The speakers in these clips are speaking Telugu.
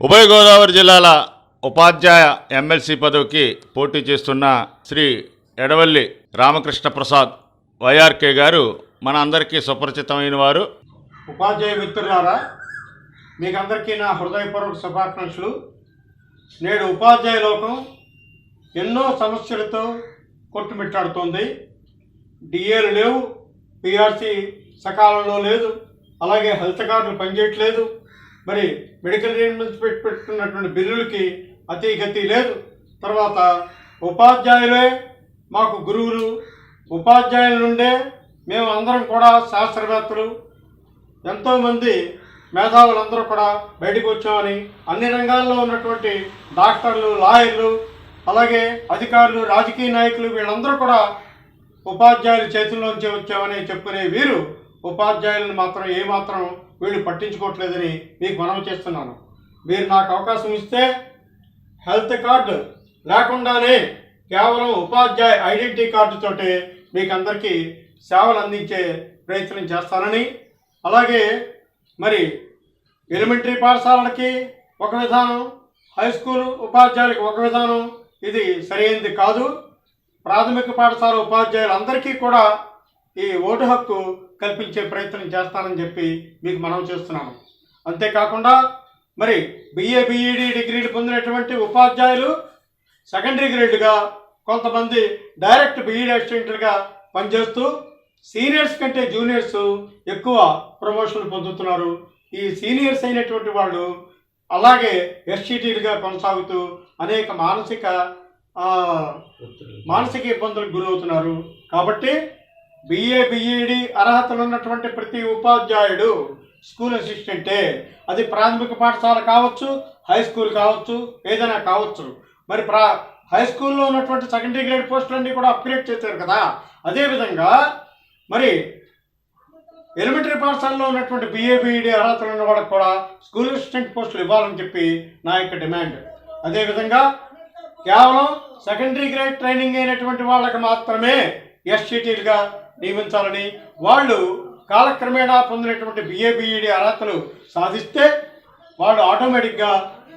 ఉభయ గోదావరి జిల్లాల ఉపాధ్యాయ ఎమ్మెల్సీ పదవికి పోటీ చేస్తున్న శ్రీ ఎడవల్లి రామకృష్ణ ప్రసాద్ వైఆర్కే గారు మన అందరికీ సుపరిచితమైన వారు. ఉపాధ్యాయ మిత్రులారా మీకందరికీ నా హృదయపూర్వక శుభాకాంక్షలు. నేడు ఉపాధ్యాయ లోకం ఎన్నో సమస్యలతో కొట్టుమిట్టాడుతోంది. డిఏలు లేవు పిఆర్సీ సకాలంలో లేదు అలాగే హెల్త్ కార్డులు పనిచేయట్లేదు. మరి మెడికల్ రీమెంట్స్ పెట్టి పెట్టుకున్నటువంటి బిల్లులకి అతి గతి లేదు. తర్వాత ఉపాధ్యాయులే మాకు గురువులు. ఉపాధ్యాయుల నుండే మేము అందరం కూడా శాస్త్రవేత్తలు. ఎంతోమంది మేధావులందరూ కూడా బయటకు వచ్చామని అన్ని రంగాల్లో ఉన్నటువంటి డాక్టర్లు లాయర్లు అలాగే అధికారులు రాజకీయ నాయకులు వీళ్ళందరూ కూడా ఉపాధ్యాయుల చేతుల్లోంచి వచ్చామని చెప్పుకునే వీరు ఉపాధ్యాయులను మాత్రం ఏమాత్రం వీళ్ళు పట్టించుకోవట్లేదని మీకు మనవి చేస్తున్నాను. మీరు నాకు అవకాశం ఇస్తే హెల్త్ కార్డు లేకుండానే కేవలం ఉపాధ్యాయ ఐడెంటిటీ కార్డుతోటే మీకు అందరికీ సేవలు అందించే ప్రయత్నం చేస్తానని. అలాగే మరి ఎలిమెంటరీ పాఠశాలలకి ఒక విధానం హై స్కూల్ ఉపాధ్యాయులకి ఒక విధానం ఇది సరైనది కాదు. ప్రాథమిక పాఠశాల ఉపాధ్యాయులందరికీ కూడా ఈ ఓటు హక్కు కల్పించే ప్రయత్నం చేస్తానని చెప్పి మీకు మనం చేస్తున్నాము అంతేకాకుండా మరి బిఏ బిఈడి డిగ్రీలు పొందినటువంటి ఉపాధ్యాయులు సెకండరీ గ్రేడ్గా కొంతమంది డైరెక్ట్ బీఈడి అసిస్టెంట్లుగా పనిచేస్తూ సీనియర్స్ కంటే జూనియర్స్ ఎక్కువ ప్రమోషన్లు పొందుతున్నారు. ఈ సీనియర్స్ అయినటువంటి వాళ్ళు అలాగే ఎస్సీటీలుగా కొనసాగుతూ అనేక మానసిక మానసిక ఇబ్బందులకు గురవుతున్నారు. కాబట్టి బిఏ బిఈడి అర్హతలు ఉన్నటువంటి ప్రతి ఉపాధ్యాయుడు స్కూల్ అసిస్టెంటే అది ప్రాథమిక పాఠశాల కావచ్చు హై స్కూల్ కావచ్చు ఏదైనా కావచ్చు. మరి ప్రా హై స్కూల్లో ఉన్నటువంటి సెకండరీ గ్రేడ్ పోస్టులన్నీ కూడా అప్గ్రేడ్ చేశారు కదా. అదేవిధంగా మరి ఎలిమెంటరీ పాఠశాలలో ఉన్నటువంటి బిఏ బిఈడి అర్హతలు ఉన్న వాళ్ళకి కూడా స్కూల్ అసిస్టెంట్ పోస్టులు ఇవ్వాలని చెప్పి నా యొక్క డిమాండ్. అదేవిధంగా కేవలం సెకండరీ గ్రేడ్ ట్రైనింగ్ అయినటువంటి వాళ్ళకి మాత్రమే ఎస్సీటీలుగా నియమించాలని వాళ్ళు కాలక్రమేణా పొందినటువంటి బిఏ బిఈడి అర్హతలు సాధిస్తే వాళ్ళు ఆటోమేటిక్గా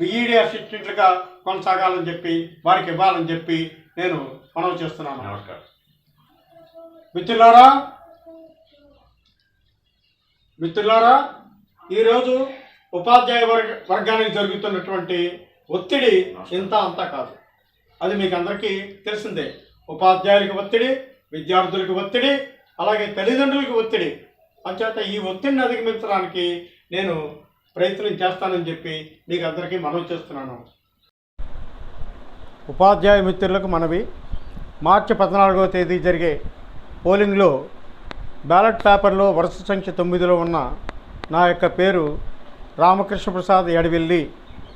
బిఈడి అసిస్టెంట్లుగా కొనసాగాలని చెప్పి వారికి ఇవ్వాలని చెప్పి నేను మనవి చేస్తున్నాను. మిత్రులారా మిత్రులారా ఈరోజు ఉపాధ్యాయ వర్గ వర్గానికి జరుగుతున్నటువంటి ఒత్తిడి ఇంత అంతా కాదు. అది మీకు అందరికీ తెలిసిందే. ఉపాధ్యాయులకు ఒత్తిడి విద్యార్థులకు ఒత్తిడి అలాగే తల్లిదండ్రులకు ఒత్తిడి. అంచేత ఈ ఒత్తిడిని అధిగమించడానికి నేను ప్రయత్నం చేస్తానని చెప్పి మీకు అందరికీ మనవి చేస్తున్నాను. ఉపాధ్యాయ మిత్రులకు మనవి. మార్చి పద్నాలుగవ తేదీ జరిగే పోలింగ్లో బ్యాలెట్ పేపర్లో వరుస సంఖ్య తొమ్మిదిలో ఉన్న నా యొక్క పేరు రామకృష్ణ ప్రసాద్ ఎడవెల్లి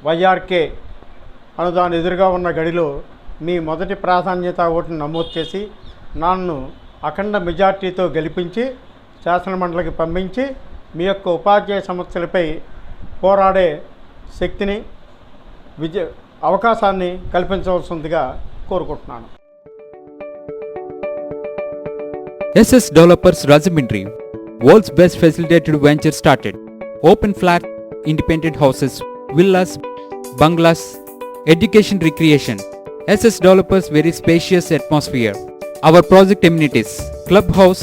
వైఆర్కే అను దాని ఎదురుగా ఉన్న గడిలో మీ మొదటి ప్రాధాన్యత ఓటును నమోదు చేసి నన్ను అఖండ మెజార్టీతో గెలిపించి శాసన మండలికి పంపించి మీ యొక్క ఉపాధ్యాయ సమస్యలపై పోరాడే శక్తిని విజయ అవకాశాన్ని కల్పించవలసిందిగా కోరుకుంటున్నాను. SS developers Rajahmundry world's best facilitated venture started. Open flat independent houses villas bungalows education recreation. SS developers very spacious atmosphere. Our project amenities club house